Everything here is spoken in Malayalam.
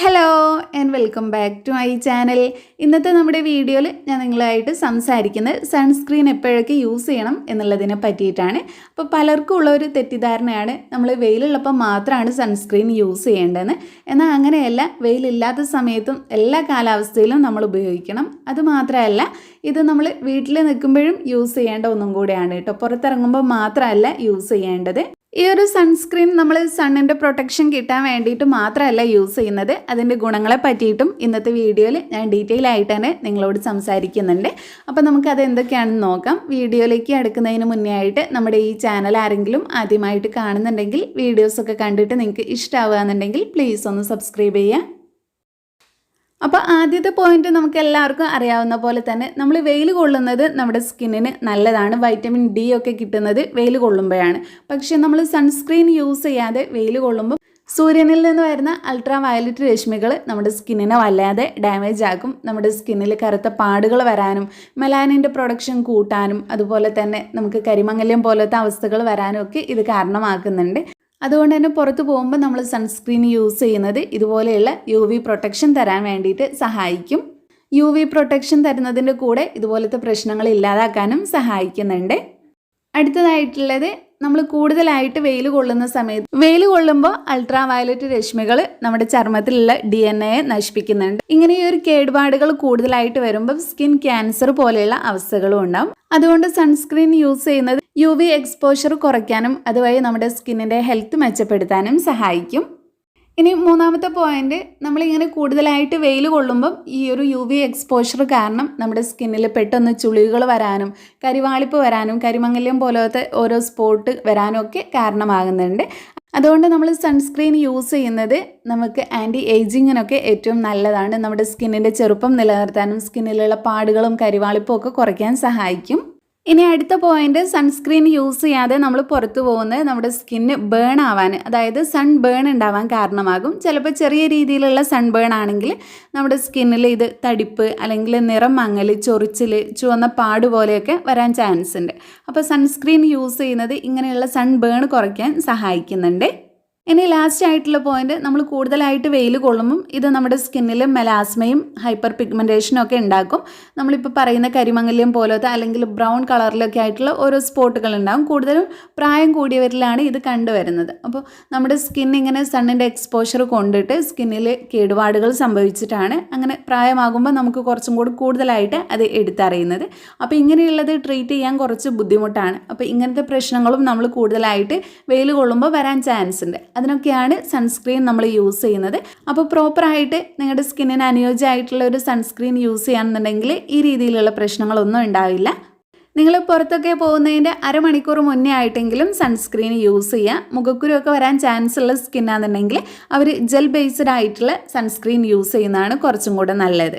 Hello and welcome back to my channel ഇന്നത്തെ നമ്മുടെ വീഡിയോയിൽ ഞാൻ നിങ്ങളായിട്ട് സംസാരിക്കുന്നത് സൺസ്ക്രീൻ എപ്പോഴൊക്കെ യൂസ് ചെയ്യണം എന്നുള്ളതിനെ പറ്റിയിട്ടാണ്. അപ്പോൾ പലർക്കും ഉള്ള ഒരു തെറ്റിദ്ധാരണയാണ് നമ്മൾ വെയിലുള്ളപ്പോൾ മാത്രമാണ് സൺസ്ക്രീൻ യൂസ് ചെയ്യേണ്ടതെന്ന്. എന്നാൽ അങ്ങനെയല്ല വെയിലില്ലാത്ത സമയത്തും എല്ലാ കാലാവസ്ഥയിലും നമ്മൾ ഉപയോഗിക്കണം. അതുമാത്രമല്ല ഇത് നമ്മൾ വീട്ടിൽ നിൽക്കുമ്പോഴും യൂസ് ചെയ്യേണ്ട ഒന്നും കൂടെയാണ് കേട്ടോ. പുറത്തിറങ്ങുമ്പോൾ മാത്രമല്ല യൂസ് ചെയ്യേണ്ടത്. ഈ ഒരു സൺസ്ക്രീൻ നമ്മൾ സണ്ണിന്റെ പ്രൊട്ടക്ഷൻ കിട്ടാൻ വേണ്ടിയിട്ട് മാത്രമല്ല യൂസ് ചെയ്യുന്നത്. അതിന്റെ ഗുണങ്ങളെ പറ്റിയിട്ടും ഇന്നത്തെ വീഡിയോയിൽ ഞാൻ ഡീറ്റെയിൽ ആയിട്ട് തന്നെ നിങ്ങളോട് സംസാരിക്കുന്നുണ്ട്. അപ്പോൾ നമുക്ക് അത് എന്തൊക്കെയാണെന്ന് നോക്കാം. വീഡിയോയിലേക്ക് അടുക്കുന്നതിന് മുന്നേ ആയിട്ട് നമ്മുടെ ഈ ചാനൽ ആരെങ്കിലും ആദ്യമായിട്ട് കാണുന്നുണ്ടെങ്കിൽ വീഡിയോസൊക്കെ കണ്ടിട്ട് നിങ്ങൾക്ക് ഇഷ്ടമാവുക എന്നുണ്ടെങ്കിൽ പ്ലീസ് ഒന്ന് സബ്സ്ക്രൈബ് ചെയ്യുക. അപ്പോൾ ആദ്യത്തെ പോയിന്റ് നമുക്ക് എല്ലാവർക്കും അറിയാവുന്ന പോലെ തന്നെ നമ്മൾ വെയിൽ കൊള്ളുന്നത് നമ്മുടെ സ്കിന്നിന് നല്ലതാണ്. വൈറ്റമിൻ ഡി ഒക്കെ കിട്ടുന്നത് വെയിൽ കൊള്ളുമ്പോഴാണ്. പക്ഷേ നമ്മൾ സൺസ്ക്രീൻ യൂസ് ചെയ്യാതെ വെയിൽ കൊള്ളുമ്പോൾ സൂര്യനിൽ നിന്ന് വരുന്ന അൾട്രാ വയലറ്റ് രശ്മികൾ നമ്മുടെ സ്കിന്നിനെ വല്ലാതെ ഡാമേജ് ആക്കും. നമ്മുടെ സ്കിന്നിൽ കറുത്ത പാടുകൾ വരാനും മെലാനിന്റെ പ്രൊഡക്ഷൻ കൂട്ടാനും അതുപോലെ തന്നെ നമുക്ക് കരിമംഗല്യം പോലത്തെ അവസ്ഥകൾ വരാനും ഒക്കെ ഇത് കാരണമാക്കുന്നുണ്ട്. അതുകൊണ്ട് തന്നെ പുറത്ത് പോകുമ്പോൾ നമ്മൾ സൺസ്ക്രീൻ യൂസ് ചെയ്യുന്നത് ഇതുപോലെയുള്ള യു വി പ്രൊട്ടക്ഷൻ തരാൻ വേണ്ടിയിട്ട് സഹായിക്കും. യു വി പ്രൊട്ടക്ഷൻ തരുന്നതിന്റെ കൂടെ ഇതുപോലത്തെ പ്രശ്നങ്ങൾ ഇല്ലാതാക്കാനും സഹായിക്കുന്നുണ്ട്. അടുത്തതായിട്ടുള്ളത് നമ്മൾ കൂടുതലായിട്ട് വെയിൽ കൊള്ളുന്ന സമയത്ത് വെയിൽ കൊള്ളുമ്പോൾ അൾട്രാ വയലറ്റ് രശ്മികൾ നമ്മുടെ ചർമ്മത്തിലുള്ള ഡി എൻ എ നശിപ്പിക്കുന്നുണ്ട്. ഇങ്ങനെ ഈ ഒരു കേടുപാടുകൾ കൂടുതലായിട്ട് വരുമ്പോൾ സ്കിൻ ക്യാൻസർ പോലെയുള്ള അവസ്ഥകളും ഉണ്ടാവും. അതുകൊണ്ട് സൺസ്ക്രീൻ യൂസ് ചെയ്യുന്നത് യു വി എക്സ്പോഷർ കുറയ്ക്കാനും അതുവഴി നമ്മുടെ സ്കിന്നിന്റെ ഹെൽത്ത് മെച്ചപ്പെടുത്താനും സഹായിക്കും. ഇനി മൂന്നാമത്തെ പോയിന്റ് നമ്മളിങ്ങനെ കൂടുതലായിട്ട് വെയിൽ കൊള്ളുമ്പം ഈ ഒരു യു വി എക്സ്പോഷർ കാരണം നമ്മുടെ സ്കിന്നിൽ പെട്ടെന്ന് ചുളികൾ വരാനും കരിവാളിപ്പ് വരാനും കരിമംഗല്യം പോലത്തെ ഓരോ സ്പോട്ട് വരാനും ഒക്കെ കാരണമാകുന്നുണ്ട്. അതുകൊണ്ട് നമ്മൾ സൺസ്ക്രീൻ യൂസ് ചെയ്യുന്നത് നമുക്ക് ആന്റി ഏജിങ്ങിനൊക്കെ ഏറ്റവും നല്ലതാണ്. നമ്മുടെ സ്കിന്നിന്റെ ചെറുപ്പം നിലനിർത്താനും സ്കിന്നിലുള്ള പാടുകളും കരിവാളിപ്പും ഒക്കെ കുറയ്ക്കാൻ സഹായിക്കും. ഇനി അടുത്ത പോയിന്റ് സൺസ്ക്രീൻ യൂസ് ചെയ്യാതെ നമ്മൾ പുറത്തു പോകുന്നത് നമ്മുടെ സ്കിന്ന് ബേൺ ആവാൻ അതായത് സൺ ബേൺ ഉണ്ടാവാൻ കാരണമാകും. ചിലപ്പോൾ ചെറിയ രീതിയിലുള്ള സൺ ബേൺ ആണെങ്കിൽ നമ്മുടെ സ്കിന്നിൽ ഇത് തടിപ്പ് അല്ലെങ്കിൽ നിറം മങ്ങൽ ചൊറിച്ചിൽ ചുവന്ന പാട് പോലെയൊക്കെ വരാൻ ചാൻസ് ഉണ്ട്. അപ്പോൾ സൺസ്ക്രീൻ യൂസ് ചെയ്യുന്നത് ഇങ്ങനെയുള്ള സൺ ബേൺ കുറയ്ക്കാൻ സഹായിക്കുന്നുണ്ട്. ഇനി ലാസ്റ്റ് ആയിട്ടുള്ള പോയിന്റ് നമ്മൾ കൂടുതലായിട്ട് വെയിൽ കൊള്ളുമ്പം ഇത് നമ്മുടെ സ്കിന്നിൽ മെലാസ്മയും ഹൈപ്പർ പിഗ്മെന്റേഷനും ഒക്കെ ഉണ്ടാക്കും. നമ്മളിപ്പോൾ പറയുന്ന കരിമംഗല്യം പോലത്തെ അല്ലെങ്കിൽ ബ്രൗൺ കളറിലൊക്കെ ആയിട്ടുള്ള ഓരോ സ്പോട്ടുകൾ ഉണ്ടാകും കൂടുതലും പ്രായം കൂടിയവരിലാണ് ഇത് കണ്ടുവരുന്നത്. അപ്പോൾ നമ്മുടെ സ്കിൻ ഇങ്ങനെ സണ്ണിന്റെ എക്സ്പോഷർ കൊണ്ടിട്ട് സ്കിന്നിൽ കേടുപാടുകൾ സംഭവിച്ചിട്ടാണ് അങ്ങനെ പ്രായമാകുമ്പോൾ നമുക്ക് കുറച്ചും കൂടി കൂടുതലായിട്ട് അത് എടുത്തറിയുന്നത്. അപ്പോൾ ഇങ്ങനെയുള്ളത് ട്രീറ്റ് ചെയ്യാൻ കുറച്ച് ബുദ്ധിമുട്ടാണ്. അപ്പോൾ ഇങ്ങനത്തെ പ്രശ്നങ്ങളും നമ്മൾ കൂടുതലായിട്ട് വെയിൽ കൊള്ളുമ്പോൾ വരാൻ ചാൻസ് ഉണ്ട്. അതിനൊക്കെയാണ് സൺസ്ക്രീൻ നമ്മൾ യൂസ് ചെയ്യുന്നത്. അപ്പോൾ പ്രോപ്പറായിട്ട് നിങ്ങളുടെ സ്കിന്നിന് അനുയോജ്യമായിട്ടുള്ള ഒരു സൺസ്ക്രീൻ യൂസ് ചെയ്യുകയാണെന്നുണ്ടെങ്കിൽ ഈ രീതിയിലുള്ള പ്രശ്നങ്ങളൊന്നും ഉണ്ടാവില്ല. നിങ്ങൾ പുറത്തൊക്കെ പോകുന്നതിന്റെ അരമണിക്കൂർ മുന്നേ ആയിട്ടെങ്കിലും സൺസ്ക്രീൻ യൂസ് ചെയ്യുക മുഖക്കുരുവൊക്കെ വരാൻ ചാൻസ് ഉള്ള സ്കിന്നാണെന്നുണ്ടെങ്കിൽ അവർ ജെൽ ബേസ്ഡ് ആയിട്ടുള്ള സൺസ്ക്രീൻ യൂസ് ചെയ്യുന്നതാണ് കുറച്ചും കൂടെ നല്ലത്.